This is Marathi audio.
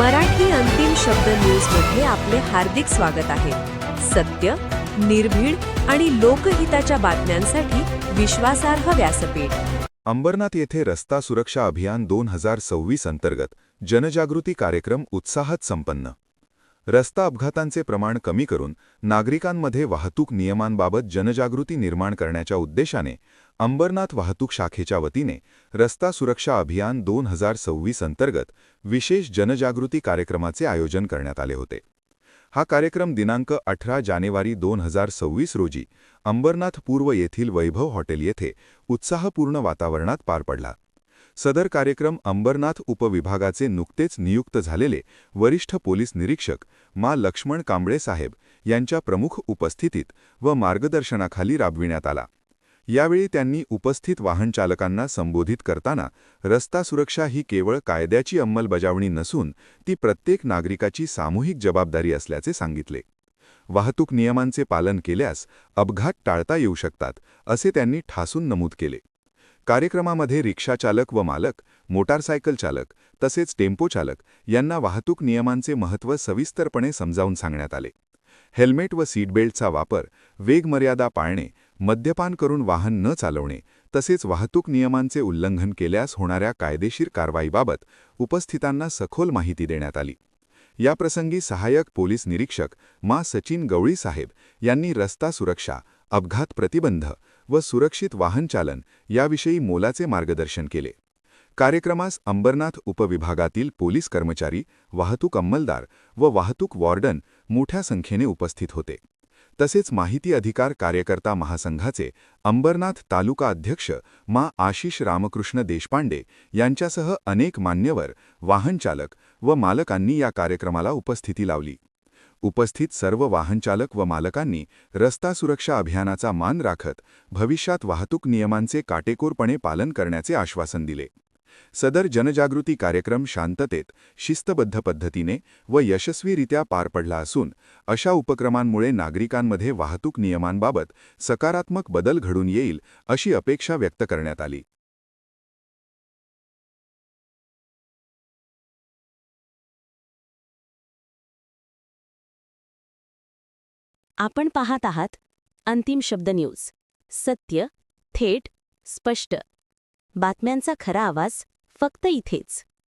मराठी अंतिम शब्द न्यूजमध्ये आपले हार्दिक स्वागत आहे. सत्य निर्भीड आणि लोकहिताच्या बातम्यांसाठी विश्वासार्ह व्यासपीठ. अंबरनाथ येथे रस्ता सुरक्षा अभियान दोन हजार सव्वीस अंतर्गत जनजागृती कार्यक्रम उत्साहात संपन्न. रस्ता अपघातांचे प्रमाण कमी करून नागरिकांमध्ये वाहतूक नियमांबाबत जनजागृती निर्माण करण्याच्या उद्देशाने अंबरनाथ वाहतूक शाखेच्या वतीने रस्ता सुरक्षा अभियान दोन हजार सव्वीस अंतर्गत विशेष जनजागृती कार्यक्रमाचे आयोजन करण्यात आले होते. हा कार्यक्रम दिनांक अठरा जानेवारी दोन हजार सव्वीस रोजी अंबरनाथ पूर्व येथील वैभव हॉटेल येथे उत्साहपूर्ण वातावरणात पार पडला. सदर कार्यक्रम अंबरनाथ उपविभागाचे नुकतेच नियुक्त झालेले वरिष्ठ पोलीस निरीक्षक मा लक्ष्मण कांबळे साहेब यांच्या प्रमुख उपस्थितीत व मार्गदर्शनाखाली राबविण्यात आला. यावेळी त्यांनी उपस्थित वाहनचालकांना संबोधित करताना रस्ता सुरक्षा ही केवळ कायद्याची अंमलबजावणी नसून ती प्रत्येक नागरिकाची सामूहिक जबाबदारी असल्याचे सांगितले. वाहतूक नियमांचे पालन केल्यास अपघात टाळता येऊ शकतात असे त्यांनी ठासून नमूद केले. कार्यक्रमामध्ये रिक्षाचालक व मालक मोटारसायकल चालक तसेच टेम्पो चालक यांना वाहतूक नियमांचे महत्त्व सविस्तरपणे समजावून सांगण्यात आले. हेल्मेट व सीटबेल्टचा वापर वेगमर्यादा पाळणे मद्यपान करून वाहन न चालवणे तसेच वाहतूक नियमांचे उल्लंघन केल्यास होणाऱ्या कायदेशीर कारवाईबाबत उपस्थितांना सखोल माहिती देण्यात आली. याप्रसंगी सहाय्यक पोलीस निरीक्षक मा. सचिन गवळी साहेब यांनी रस्ता सुरक्षा अपघात प्रतिबंध व सुरक्षित वाहनचालन याविषयी मोलाचे मार्गदर्शन केले. कार्यक्रमास अंबरनाथ उपविभागातील पोलीस कर्मचारी वाहतूक अंमलदार व वाहतूक वॉर्डन मोठ्या संख्येने उपस्थित होते. तसेच माहिती अधिकार कार्यकर्ता महासंघाचे अंबरनाथ तालुका अध्यक्ष मा आशिष रामकृष्ण देशपांडे यांच्यासह अनेक मान्यवर वाहनचालक व मालकांनी या कार्यक्रमाला उपस्थिती लावली. उपस्थित सर्व वाहनचालक व मालकांनी रस्ता सुरक्षा अभियानाचा मान राखत भविष्यात वाहतूक नियमांचे काटेकोरपणे पालन करण्याचे आश्वासन दिले. सदर जनजागृती कार्यक्रम शांततेत शिस्तबद्ध पद्धतीने व यशस्वीरित्या पार पडला असून अशा उपक्रमांमुळे नागरिकांमध्ये वाहतूक नियमांबाबत सकारात्मक बदल घडून येईल अशी अपेक्षा व्यक्त करण्यात आली. आपण पाहत आहात अंतिम शब्द न्यूज. सत्य थेट स्पष्ट. बातम्यांचा खरा आवाज फक्त इथेच.